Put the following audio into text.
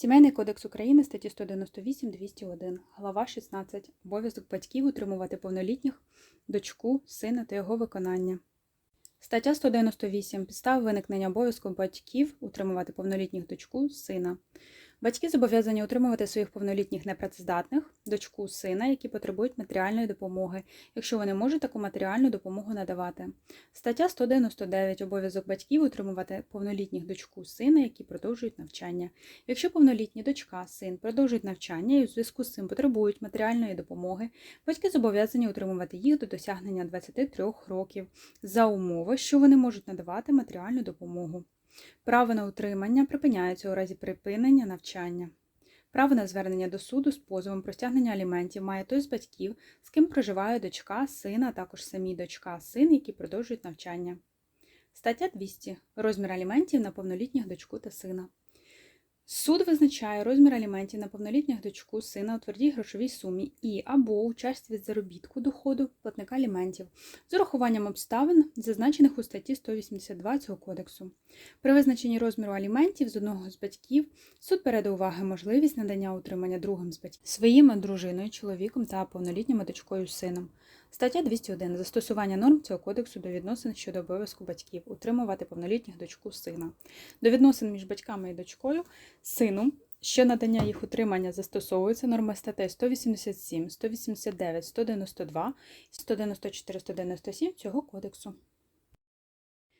Сімейний кодекс України статті 198-201, глава 16. Обов'язок батьків утримувати повнолітніх дочку, сина та його виконання. Стаття 198. Підстави виникнення обов'язку батьків утримувати повнолітніх дочку, сина. Батьки зобов'язані утримувати своїх повнолітніх непрацездатних, дочку, сина, які потребують матеріальної допомоги, якщо вони можуть таку матеріальну допомогу надавати. Стаття 199. Обов'язок батьків утримувати повнолітніх дочку, сина, які продовжують навчання. Якщо повнолітні дочка, син продовжують навчання і у зв'язку з цим потребують матеріальної допомоги, батьки зобов'язані утримувати їх до досягнення 23 років за умови, що вони можуть надавати матеріальну допомогу. Право на утримання припиняється у разі припинення навчання. Право на звернення до суду з позовом про стягнення аліментів має той з батьків, з ким проживає дочка, син, а також самі дочка, син, які продовжують навчання. Стаття 200. Розмір аліментів на повнолітніх дочку та сина. Суд визначає розмір аліментів на повнолітніх дочку, сина у твердій грошовій сумі і або у часті від заробітку доходу платника аліментів з урахуванням обставин, зазначених у статті 182 цього кодексу. При визначенні розміру аліментів з одного з батьків суд бере до уваги можливість надання утримання другим з батьків своїми дружиною, чоловіком та повнолітніми дочкою сином. Стаття 201. Застосування норм цього кодексу до відносин щодо обов'язку батьків утримувати повнолітніх дочку сина. До відносин між батьками і дочкою, сину, що надання їх утримання застосовується норми статей 187, 189, 192, 194, 197 цього кодексу.